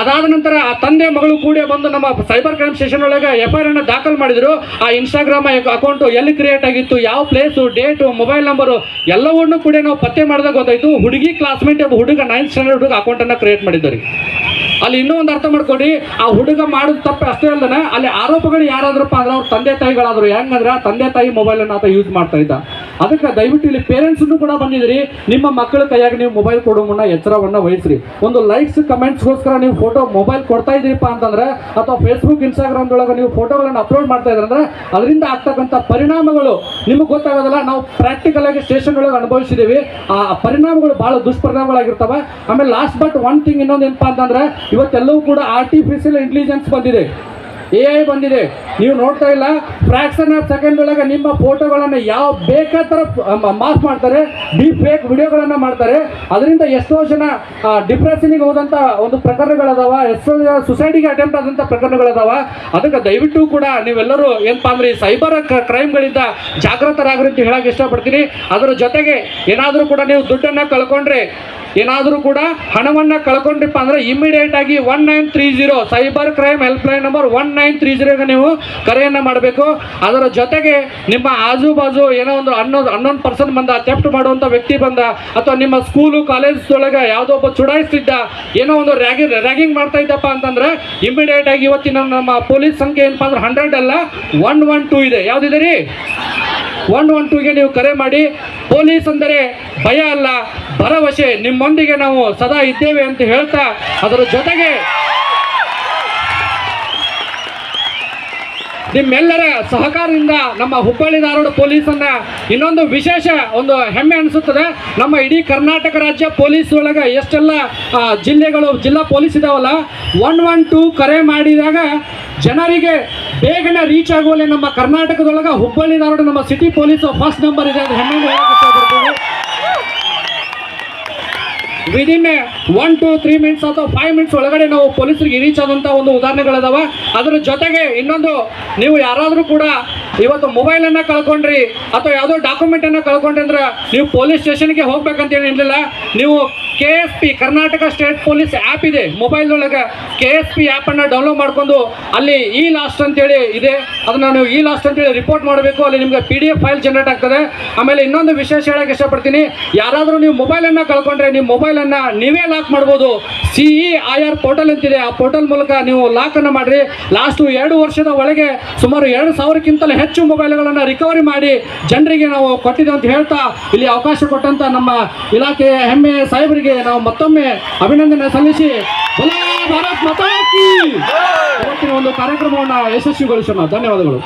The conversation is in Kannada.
ಅದಾದ ನಂತರ ಆ ತಂದೆ ಮಗಳು ಕೂಡ ಬಂದು ನಮ್ಮ ಸೈಬರ್ ಕ್ರೈಮ್ ಸ್ಟೇಷನ್ ಒಳಗೆ ಎಫ್ ಐ ಆರ್ ಅನ್ನ ದಾಖಲು ಮಾಡಿದ್ರು. ಆ ಇನ್ಸ್ಟಾಗ್ರಾಮ್ ಅಕೌಂಟ್ ಎಲ್ಲಿ ಕ್ರಿಯೇಟ್ ಆಗಿತ್ತು, ಯಾವ ಪ್ಲೇಸು ಡೇಟು ಮೊಬೈಲ್ ನಂಬರು ಎಲ್ಲವನ್ನು ಕೂಡ ನಾವು ಪತ್ತೆ ಮಾಡಿದಾಗ ಗೊತ್ತಾಯ್ತು. ಹುಡುಗಿ ಕ್ಲಾಸ್ಮೇಟ್ ಒಬ್ಬ ಹುಡುಗ ನೈನ್ತ್ ಸ್ಟ್ಯಾಂಡರ್ಡ್ ಹುಡುಗ ಅಕೌಂಟ್ ಅನ್ನ ಕ್ರಿಯೇಟ್ ಮಾಡಿದ್ದಾರೆ ಅಲ್ಲಿ ಇನ್ನೂ ಒಂದು ಅರ್ಥ ಮಾಡ್ಕೊಡಿ, ಆ ಹುಡುಗ ಮಾಡಿದ ತಪ್ಪು ಅಷ್ಟೇ ಅಲ್ಲದೆ ಅಲ್ಲಿ ಆರೋಪಗಳು ಯಾರಾದ್ರಪ್ಪ ಅಂದ್ರೆ ಅವ್ರ ತಂದೆ ತಾಯಿಗಳಾದ್ರು. ಹೆಂಗಂದ್ರೆ ತಂದೆ ತಾಯಿ ಮೊಬೈಲ್ ಅನ್ನ ಆತ ಯೂಸ್ ಮಾಡ್ತಾ ಇದ್ದ. ಅದಕ್ಕೆ ದಯವಿಟ್ಟು ಇಲ್ಲಿ ಪೇರೆಂಟ್ಸ್ ಕೂಡ ಬಂದಿದ್ರಿ ನಿಮ್ಮ ಮಕ್ಕಳ ಕೈಯಾಗಿ ನೀವು ಮೊಬೈಲ್ ಕೊಡೋ ಮುನ್ನ ಎಚ್ಚರವನ್ನ ವಹಿಸ್ರಿ. ಒಂದು ಲೈಕ್ಸ್ ಕಮೆಂಟ್ಸ್ಗೋಸ್ಕರ ನೀವು ಫೋಟೋ ಮೊಬೈಲ್ ಕೊಡ್ತಾ ಇದ್ದೀರಪ್ಪ ಅಂತಂದ್ರೆ ಅಥವಾ ಫೇಸ್ಬುಕ್ ಇನ್ಸ್ಟಾಗ್ರಾಮ್ದೊಳಗೆ ನೀವು ಫೋಟೋಗಳನ್ನು ಅಪ್ಲೋಡ್ ಮಾಡ್ತಾ ಇದ್ರಂದ್ರೆ ಅದರಿಂದ ಆಗ್ತಕ್ಕಂಥ ಪರಿಣಾಮಗಳು ನಿಮಗೆ ಗೊತ್ತಾಗೋದಲ್ಲ. ನಾವು ಪ್ರಾಕ್ಟಿಕಲ್ ಆಗಿ ಸ್ಟೇಷನ್ ಒಳಗೆ ಅನುಭವಿಸಿದ್ದೀವಿ. ಆ ಪರಿಣಾಮಗಳು ಬಹಳ ದುಷ್ಪರಿಣಾಮಗಳಾಗಿರ್ತವೆ. ಆಮೇಲೆ ಲಾಸ್ಟ್ ಬಟ್ ಒನ್ ಥಿಂಗ್ ಇನ್ನೊಂದು ಏನಪ್ಪ ಅಂತಂದ್ರೆ ಇವತ್ತೆಲ್ಲವೂ ಕೂಡ ಆರ್ಟಿಫಿಷಿಯಲ್ ಇಂಟೆಲಿಜೆನ್ಸ್ ಬಂದಿದೆ. ಎ ಬಂದಿದೆ. ನೀವು ನೋಡ್ತಾ ಇಲ್ಲ? ಫ್ರಾಕ್ಷನ್ ಆಫ್ ಸೆಕೆಂಡ್ ಒಳಗೆ ನಿಮ್ಮ ಫೋಟೋಗಳನ್ನು ಯಾವ ಬೇಕಾದ ಮಾಸ್ ಮಾಡ್ತಾರೆ ಡೀಪ್ ಫೇಕ್ ವಿಡಿಯೋಗಳನ್ನು ಮಾಡ್ತಾರೆ. ಅದರಿಂದ ಎಷ್ಟೋ ಜನ ಡಿಪ್ರೆಷನಿಗೆ ಹೋದಂಥ ಒಂದು ಪ್ರಕರಣಗಳದಾವ, ಎಷ್ಟೋ ಜನ ಸುಸೈಡಿಗೆ ಅಟೆಂಪ್ಟ್ ಆದಂಥ ಪ್ರಕರಣಗಳದಾವ. ಅದಕ್ಕೆ ದಯವಿಟ್ಟು ಕೂಡ ನೀವೆಲ್ಲರೂ ಏನಪ್ಪಾ ಅಂದರೆ ಈ ಸೈಬರ್ ಕ್ರೈಮ್ಗಳಿಂದ ಜಾಗೃತರಾಗ್ರಿ ಅಂತ ಹೇಳಕ್ಕೆ ಇಷ್ಟಪಡ್ತೀನಿ. ಅದರ ಜೊತೆಗೆ ಏನಾದರೂ ಕೂಡ ನೀವು ದುಡ್ಡನ್ನು ಕಳ್ಕೊಂಡ್ರೆ, ಏನಾದರೂ ಕೂಡ ಹಣವನ್ನು ಕಳ್ಕೊಂಡ್ರಿಪ್ಪ ಅಂದ್ರೆ ಇಮಿಡಿಯೇಟ್ ಆಗಿ one nine three zero cyber crime helpline number one nine three ನೀವು ಕರೆಯನ್ನು ಮಾಡಬೇಕು. ಅದರ ಜೊತೆಗೆ ನಿಮ್ಮ ಆಜು ಬಾಜು ಏನೋ ಒಂದು ಹನ್ನೊಂದು ಹನ್ನೊಂದು ಪರ್ಸೆಂಟ್ ಬಂದ ಥೆಫ್ಟ್ ಮಾಡುವಂಥ ವ್ಯಕ್ತಿ ಬಂದ, ಅಥವಾ ನಿಮ್ಮ ಸ್ಕೂಲು ಕಾಲೇಜ್ ಯಾವುದೋ ಒಬ್ಬ ಚುಡಾಯಿಸ್ತಿದ್ದ, ಏನೋ ಒಂದು ರ್ಯಾಗಿಂಗ್ ರ್ಯಾಗಿಂಗ್ ಮಾಡ್ತಾ ಇದ್ದಪ್ಪ ಅಂತಂದ್ರೆ ಇಮಿಡಿಯೇಟ್ ಆಗಿ ಇವತ್ತಿನ ನಮ್ಮ ಪೊಲೀಸ್ ಸಂಖ್ಯೆ ಏನಪ್ಪ ಅಂದ್ರೆ ಹಂಡ್ರೆಡ್ ಅಲ್ಲ ಒನ್ ಒನ್ ಟೂ ಇದೆ. ಯಾವುದಿದೆ ರೀ? ಒನ್ ಒನ್ ಟೂಗೆ ನೀವು ಕರೆ ಮಾಡಿ. ಪೊಲೀಸ್ ಅಂದರೆ ಭಯ ಅಲ್ಲ, ಭರವಸೆ. ನಿಮ್ಮೊಂದಿಗೆ ನಾವು ಸದಾ ಇದ್ದೇವೆ ಅಂತ ಹೇಳ್ತಾ, ಅದರ ಜೊತೆಗೆ ನಿಮ್ಮೆಲ್ಲರ ಸಹಕಾರದಿಂದ ನಮ್ಮ ಹುಬ್ಬಳ್ಳಿ ಧಾರವಾಡ ಪೊಲೀಸನ್ನ ಇನ್ನೊಂದು ವಿಶೇಷ ಒಂದು ಹೆಮ್ಮೆ ಅನಿಸುತ್ತದೆ. ನಮ್ಮ ಇಡೀ ಕರ್ನಾಟಕ ರಾಜ್ಯ ಪೊಲೀಸ್ ಒಳಗೆ ಎಷ್ಟೆಲ್ಲ ಜಿಲ್ಲೆಗಳು, ಜಿಲ್ಲಾ ಪೊಲೀಸ್ ಇದಾವಲ್ಲ, ಒನ್ ಒನ್ ಟೂ ಕರೆ ಮಾಡಿದಾಗ ಜನರಿಗೆ ಬೇಗನೆ ರೀಚ್ ಆಗುವಲ್ಲಿ ನಮ್ಮ ಕರ್ನಾಟಕದೊಳಗೆ ಹುಬ್ಬಳ್ಳಿ ಧಾರವಾಡ ನಮ್ಮ ಸಿಟಿ ಪೊಲೀಸ್ ಫಸ್ಟ್ ನಂಬರ್ ಇದೆ ಹೆಮ್ಮೆ within one two three minutes ಅಥವಾ ಫೈವ್ ಮಿನಿಟ್ಸ್ ಒಳಗಡೆ ನಾವು ಪೊಲೀಸರಿಗೆ ರೀಚ್ ಆದಂಥ ಒಂದು ಉದಾಹರಣೆಗಳದಾವ. ಅದರ ಜೊತೆಗೆ ಇನ್ನೊಂದು, ನೀವು ಯಾರಾದರೂ ಕೂಡ ಇವತ್ತು ಮೊಬೈಲನ್ನು ಕಳ್ಕೊಂಡ್ರಿ ಅಥವಾ ಯಾವುದೋ ಡಾಕ್ಯುಮೆಂಟನ್ನು ಕಳ್ಕೊಂಡ್ರಿ ಅಂದ್ರೆ ನೀವು ಪೊಲೀಸ್ ಸ್ಟೇಷನ್ಗೆ ಹೋಗ್ಬೇಕಂತ ಏನಿರಲಿಲ್ಲ ನೀವು K S P Karnataka state police app ಇದೆ. ಮೊಬೈಲ್ ಒಳಗೆ ಕೆ ಎಸ್ ಪಿ ಆ್ಯಪನ್ನು ಡೌನ್ಲೋಡ್ ಮಾಡ್ಕೊಂಡು ಅಲ್ಲಿ ಇ ಲಾಸ್ಟ್ ಅಂತೇಳಿ ಇದೆ. ಅದನ್ನು ನೀವು ಇ ಲಾಸ್ಟ್ ಅಂತೇಳಿ ರಿಪೋರ್ಟ್ ಮಾಡಬೇಕು. ಅಲ್ಲಿ ನಿಮಗೆ P D F file generate ಆಗ್ತದೆ. ಆಮೇಲೆ ಇನ್ನೊಂದು ವಿಶೇಷ ಹೇಳೋಕ್ಕೆ ಇಷ್ಟಪಡ್ತೀನಿ. ಯಾರಾದರೂ ನೀವು ಮೊಬೈಲನ್ನು ಕಳ್ಕೊಂಡ್ರೆ ನಿಮ್ಮ ಮೊಬೈಲನ್ನು ನೀವೇ ಲಾಕ್ ಮಾಡ್ಬೋದು. C E I R portal ಅಂತಿದೆ. ಆ ಪೋರ್ಟಲ್ ಮೂಲಕ ನೀವು ಲಾಕನ್ನು ಮಾಡಿರಿ. ಲಾಸ್ಟು ಎರಡು ವರ್ಷದ ಒಳಗೆ ಸುಮಾರು ಎರಡು ಸಾವಿರಕ್ಕಿಂತಲೂ ಹೆಚ್ಚು ಮೊಬೈಲ್ಗಳನ್ನು ರಿಕವರಿ ಮಾಡಿ ಜನರಿಗೆ ನಾವು ಕೊಟ್ಟಿದ್ದೇವೆ ಅಂತ ಹೇಳ್ತಾ ಇಲ್ಲಿ ಅವಕಾಶ ಕೊಟ್ಟಂತ ನಮ್ಮ ಇಲಾಖೆಯ ಹೆಮ್ಮೆ ಸಾಹೇಬರಿಗೆ ನಾವು ಮತ್ತೊಮ್ಮೆ ಅಭಿನಂದನೆ ಸಲ್ಲಿಸಿ. ಭಾರತ್ ಮಾತಾ ಕೀ! ಇವತ್ತಿನ ಒಂದು ಕಾರ್ಯಕ್ರಮವನ್ನು ಯಶಸ್ವಿಗೊಳಿಸೋಣ. ಧನ್ಯವಾದಗಳು.